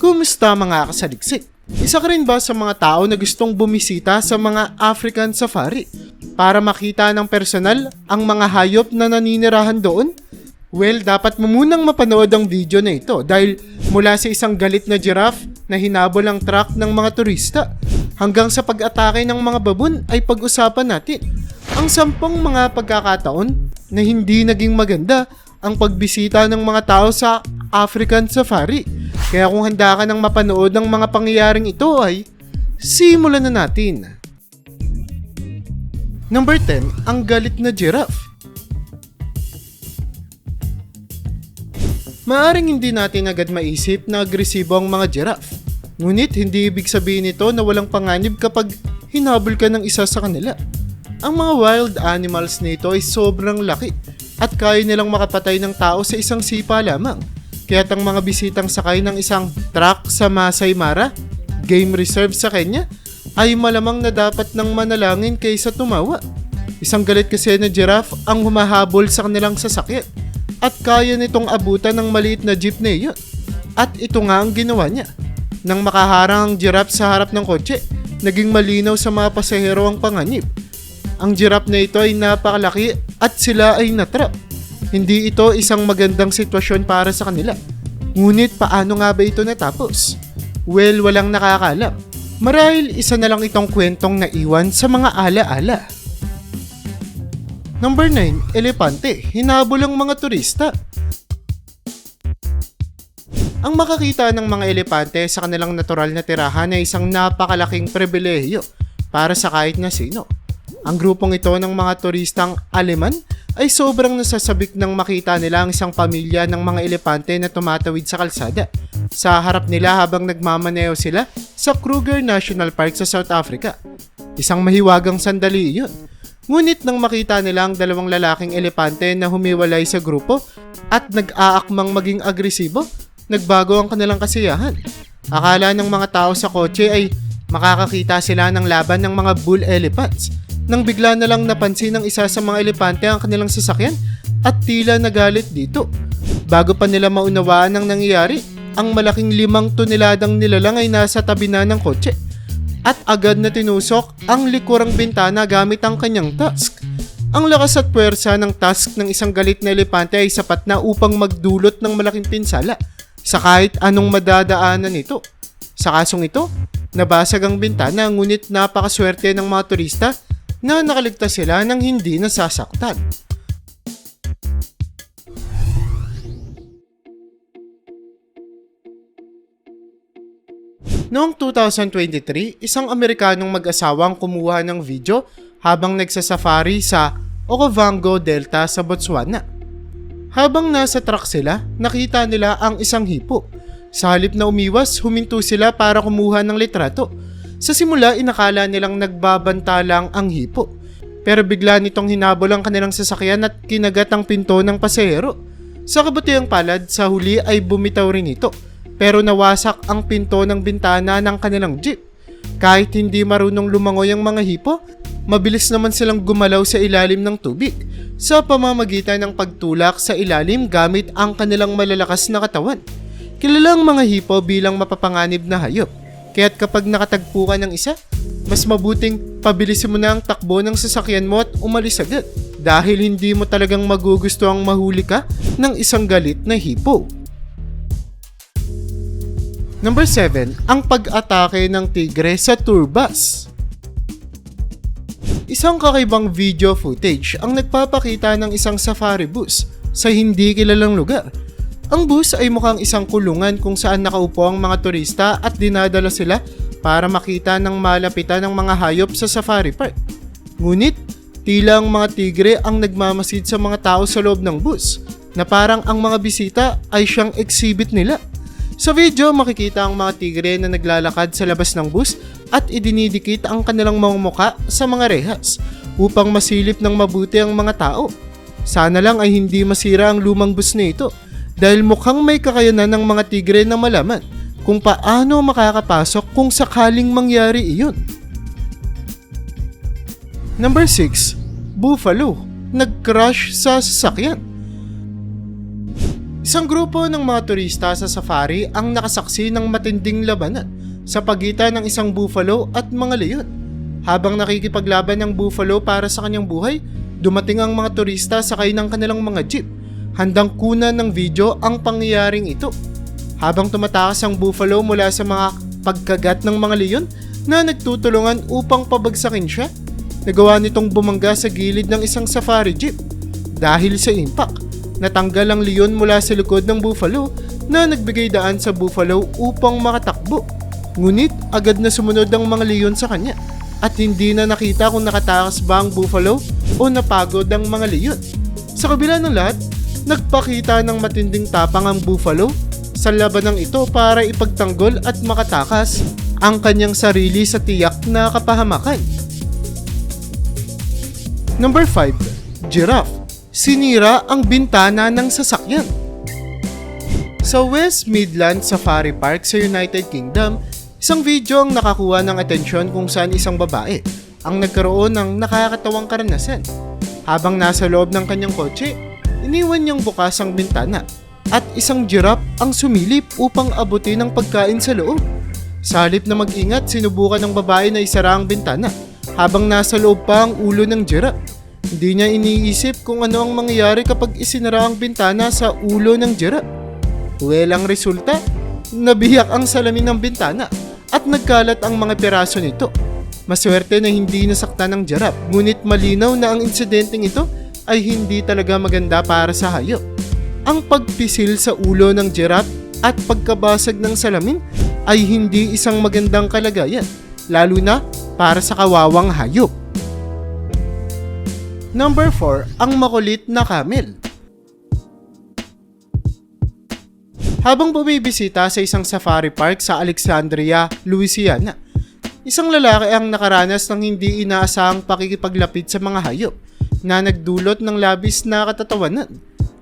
Kumusta mga kasaliksik? Isa ka rin ba sa mga tao na gustong bumisita sa mga African safari para makita ng personal ang mga hayop na naninirahan doon? Well, dapat mo munang mapanood ang video na ito dahil mula sa isang galit na giraffe na hinabol ang truck ng mga turista hanggang sa pag-atake ng mga babon ay pag-usapan natin. Ang sampung mga pagkakataon na hindi naging maganda ang pagbisita ng mga tao sa African safari. Kaya kung handa ka ng mapanood ng mga pangyayaring ito ay simulan na natin. Number 10, ang galit na giraffe. Maaring hindi natin agad maisip na agresibo ang mga giraffe. Ngunit hindi ibig sabihin nito na walang panganib kapag hinabol ka ng isa sa kanila. Ang mga wild animals nito ay sobrang laki at kaya nilang makapatay ng tao sa isang sipa lamang. Kaya't ang mga bisitang sakay ng isang truck sa Masai Mara, game reserve sa Kenya, ay malamang na dapat ng manalangin kaysa tumawa. Isang galit kasi na giraffe ang humahabol sa kanilang sasakyan at kaya nitong abutan ng maliit na jeep na. At ito nga ang ginawa niya. Nang makaharang ang giraffe sa harap ng kotse, naging malinaw sa mga pasahero ang panganib. Ang giraffe na ito ay napakalaki at sila ay natrap. Hindi ito isang magandang sitwasyon para sa kanila. Ngunit paano nga ba ito natapos? Well, walang nakakalam. Marahil isa na lang itong kwentong naiwan sa mga ala-ala. Number 9, elepante. Hinabol ang mga turista. Ang makakita ng mga elepante sa kanilang natural na tirahan ay isang napakalaking pribilehiyo para sa kahit na sino. Ang grupong ito ng mga turistang Aleman ay sobrang nasasabik nang makita nila ang isang pamilya ng mga elepante na tumatawid sa kalsada. Sa harap nila habang nagmamaneo sila sa Kruger National Park sa South Africa. Isang mahiwagang sandali iyon. Ngunit nang makita nila ang dalawang lalaking elepante na humiwalay sa grupo at nag-aakmang maging agresibo, nagbago ang kanilang kasiyahan. Akala ng mga tao sa kotse ay makakakita sila ng laban ng mga bull elephants nang bigla na lang napansin ng isa sa mga elepante ang kanilang sasakyan at tila nagalit dito. Bago pa nila maunawaan ang nangyayari, ang malaking limang toneladang nilalang ay nasa tabi na ng kotse at agad na tinusok ang likurang bintana gamit ang kanyang tusk. Ang lakas at puwersa ng tusk ng isang galit na elepante ay sapat na upang magdulot ng malaking pinsala sa kahit anong madadaanan nito. Sa kasong ito, nabasag ang bintana ngunit napakaswerte ng mga turista na nakaligtas sila ng hindi nasasaktan. Noong 2023, isang Amerikanong mag-asawang kumuha ng video habang nagsasafari sa Okavango Delta sa Botswana. Habang nasa truck sila, nakita nila ang isang hipo. Sa halip na umiwas, huminto sila para kumuha ng litrato. Sa simula, inakala nilang nagbabanta lang ang hipo. Pero bigla nitong hinabol ang kanilang sasakyan at kinagat ang pinto ng pasahero. Sa kabutihang palad, sa huli ay bumitaw rin ito. Pero nawasak ang pinto ng bintana ng kanilang jeep. Kahit hindi marunong lumangoy ang mga hipo, mabilis naman silang gumalaw sa ilalim ng tubig sa pamamagitan ng pagtulak sa ilalim gamit ang kanilang malalakas na katawan. Kilalang mga hipo bilang mapapanganib na hayop. Kaya't kapag nakatagpo ka ng isa, mas mabuting pabilisin mo na ang takbo ng sasakyan mo at umalis agad dahil hindi mo talagang magugusto ang mahuli ka ng isang galit na hipo. Number 7, ang pag-atake ng tigre sa tour bus. Isang kakaibang video footage ang nagpapakita ng isang safari bus sa hindi kilalang lugar. Ang bus ay mukhang isang kulungan kung saan nakaupo ang mga turista at dinadala sila para makita ng malapitan ng mga hayop sa safari park. Ngunit, tila ang mga tigre ang nagmamasid sa mga tao sa loob ng bus na parang ang mga bisita ay siyang exhibit nila. Sa video, makikita ang mga tigre na naglalakad sa labas ng bus at idinidikit ang kanilang mga muka sa mga rehas upang masilip ng mabuti ang mga tao. Sana lang ay hindi masira ang lumang bus na ito dahil mukhang may kakayanan ng mga tigre na malaman kung paano makakapasok kung sakaling mangyari iyon. Number 6. Buffalo. Nag-crash sa sasakyan. Isang grupo ng mga turista sa safari ang nakasaksi ng matinding labanan sa pagitan ng isang buffalo at mga leon. Habang nakikipaglaban ng buffalo para sa kanyang buhay, dumating ang mga turista sakay ng kanilang mga jeep. Handang kunan ng video ang pangyayaring ito. Habang tumatakas ang buffalo mula sa mga pagkagat ng mga leon na nagtutulungan upang pabagsakin siya, nagawa nitong bumangga sa gilid ng isang safari jeep. Dahil sa impact, natanggal ang leon mula sa likod ng buffalo na nagbigay daan sa buffalo upang makatakbo. Ngunit agad na sumunod ang mga leon sa kanya at hindi na nakita kung nakatakas ba ang buffalo o napagod ang mga leon. Sa kabila ng lahat, nagpakita ng matinding tapang ang buffalo sa labanang ito para ipagtanggol at makatakas ang kanyang sarili sa tiyak na kapahamakan. Number 5. Giraffe. Sinira ang bintana ng sasakyan. Sa West Midlands Safari Park sa United Kingdom, isang video ang nakakuha ng atensyon kung saan isang babae ang nagkaroon ng nakakatawang karanasan. Habang nasa loob ng kanyang kotse, iniwan niyang bukas ang bintana at isang giraffe ang sumilip upang abutin ang pagkain sa loob. Sa halip na mag-ingat, sinubukan ng babae na isara ang bintana habang nasa loob pa ang ulo ng giraffe. Hindi niya iniisip kung ano ang mangyayari kapag isinara ang bintana sa ulo ng giraffe. Walang resulta, nabiyak ang salamin ng bintana at nagkalat ang mga piraso nito. Maswerte na hindi nasaktan ng giraffe, ngunit malinaw na ang insidenteng ito ay hindi talaga maganda para sa hayop. Ang pagpisil sa ulo ng giraffe at pagkabasag ng salamin ay hindi isang magandang kalagayan, lalo na para sa kawawang hayop. Number 4, ang makulit na camel. Habang bumibisita sa isang safari park sa Alexandria, Louisiana, isang lalaki ang nakaranas ng hindi inaasahang pakikipaglapit sa mga hayop na nagdulot ng labis na katatawanan.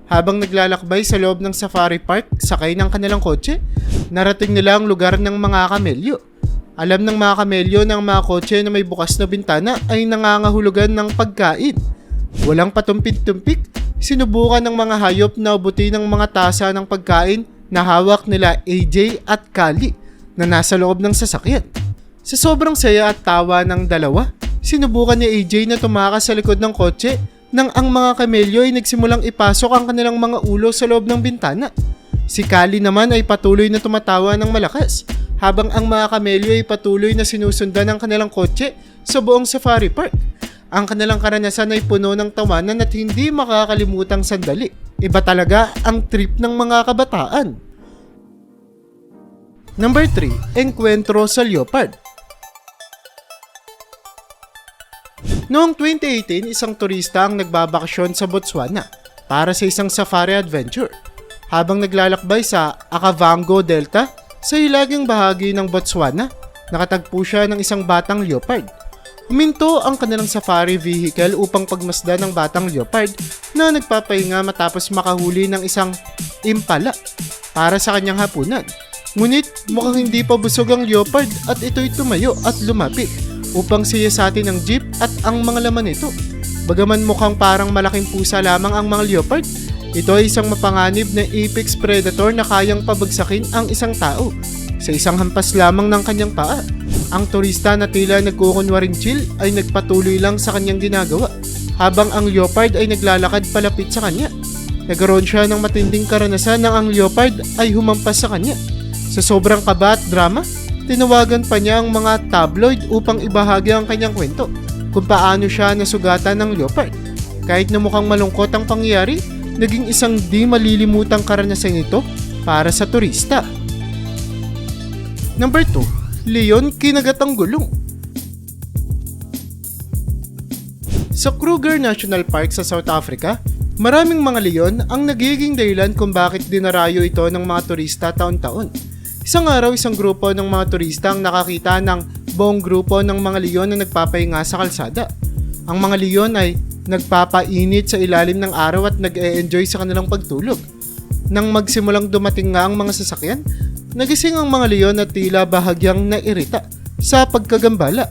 Habang naglalakbay sa loob ng safari park sakay ng kanilang kotse, narating nila ang lugar ng mga kamelyo. Alam ng mga kamelyo ng mga kotse na may bukas na bintana ay nangangahulugan ng pagkain. Walang patumpik-tumpik, sinubukan ng mga hayop na ubuti ng mga tasa ng pagkain na hawak nila AJ at Kali na nasa loob ng sasakyan. Sa sobrang saya at tawa ng dalawa, sinubukan ni AJ na tumakas sa likod ng kotse nang ang mga kamelyo ay nagsimulang ipasok ang kanilang mga ulo sa loob ng bintana. Si Kali naman ay patuloy na tumatawa ng malakas habang ang mga kamelyo ay patuloy na sinusundan ng kanilang kotse sa buong safari park. Ang kanilang karanasan ay puno ng tawanan at hindi makakalimutang sandali. Iba talaga ang trip ng mga kabataan. Number 3, Encuentro sa Leopard. Noong 2018, isang turista ang nagbabakasyon sa Botswana para sa isang safari adventure. Habang naglalakbay sa Akavango Delta, sa hilagang bahagi ng Botswana, nakatagpo siya ng isang batang leopard. Huminto ang kanilang safari vehicle upang pagmasda ng batang leopard na nagpapahinga matapos makahuli ng isang impala para sa kanyang hapunan. Ngunit mukhang hindi pa busog ang leopard at ito'y tumayo at lumapit upang siyasatin ng jeep at ang mga laman nito. Bagaman mukhang parang malaking pusa lamang ang mga leopard, ito ay isang mapanganib na apex predator na kayang pabagsakin ang isang tao sa isang hampas lamang ng kanyang paa. Ang turista na tila nagkukunwaring chill ay nagpatuloy lang sa kanyang ginagawa habang ang leopard ay naglalakad palapit sa kanya. Nagkaroon siya ng matinding karanasan nang ang leopard ay humampas sa kanya. Sa sobrang kaba at drama, tinawagan pa niya ang mga tabloid upang ibahagi ang kanyang kwento kung paano siya nasugatan ng leopard. Kahit na mukhang malungkot ang pangyayari, naging isang di malilimutang karanasan ito para sa turista. Number 2, Leon kinagat ang gulong. Sa Kruger National Park sa South Africa, maraming mga leon ang nagiging dahilan kung bakit dinarayo ito ng mga turista taon-taon. Isang araw, isang grupo ng mga turista ang nakakita ng buong grupo ng mga leon na nagpapahinga sa kalsada. Ang mga leon ay nagpapainit sa ilalim ng araw at nag-e-enjoy sa kanilang pagtulog. Nang magsimulang dumating nga ang mga sasakyan, nagising ang mga leon at tila bahagyang nairita sa pagkagambala.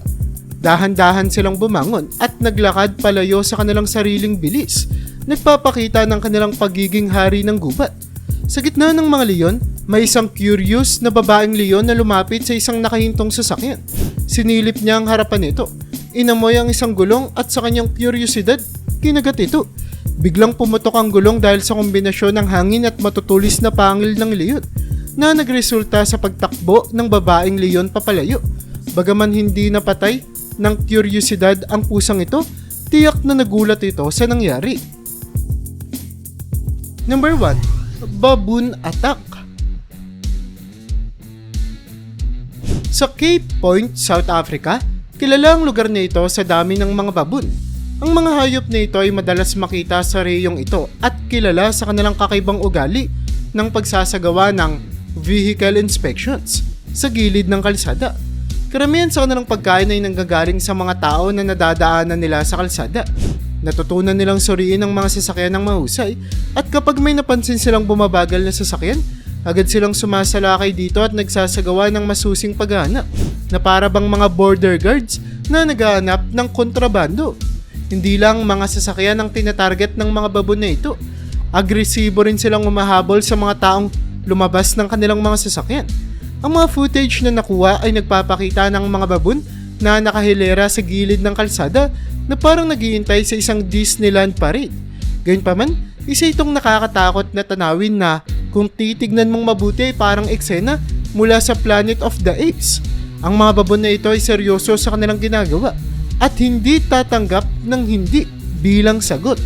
Dahan-dahan silang bumangon at naglakad palayo sa kanilang sariling bilis, nagpapakita ng kanilang pagiging hari ng gubat. Sa gitna ng mga leon, may isang curious na babaeng leon na lumapit sa isang nakahintong sasakyan. Sinilip niya ang harapan nito. Inamoy ang isang gulong at sa kanyang kuryosidad, kinagat ito. Biglang pumutok ang gulong dahil sa kombinasyon ng hangin at matutulis na pangil ng leon na nagresulta sa pagtakbo ng babaeng leon papalayo. Bagaman hindi napatay ng kuryosidad ang pusang ito, tiyak na nagulat ito sa nangyari. Number 1. Baboon Attack Sa Cape Point, South Africa, kilala ang lugar na ito sa dami ng mga baboon. Ang mga hayop na ito ay madalas makita sa reyong ito at kilala sa kanilang kakaibang ugali ng pagsasagawa ng vehicle inspections sa gilid ng kalsada. Karamihan sa kanilang pagkain ay nanggagaling sa mga tao na nadadaanan nila sa kalsada. Natutunan nilang suriin ang mga sasakyan ng mahusay at kapag may napansin silang bumabagal na sasakyan, agad silang sumasalakay dito at nagsasagawa ng masusing paghanap na para bang mga border guards na naghahanap ng kontrabando. Hindi lang mga sasakyan ang tinatarget ng mga babon na ito. Agresibo rin silang umahabol sa mga taong lumabas ng kanilang mga sasakyan. Ang mga footage na nakuha ay nagpapakita ng mga babon na nakahilera sa gilid ng kalsada na parang naghihintay sa isang Disneyland parade. Gayunpaman, isa itong nakakatakot na tanawin na kung titignan mong mabuti ay parang eksena mula sa Planet of the Apes. Ang mga babon na ito ay seryoso sa kanilang ginagawa at hindi tatanggap ng hindi bilang sagot.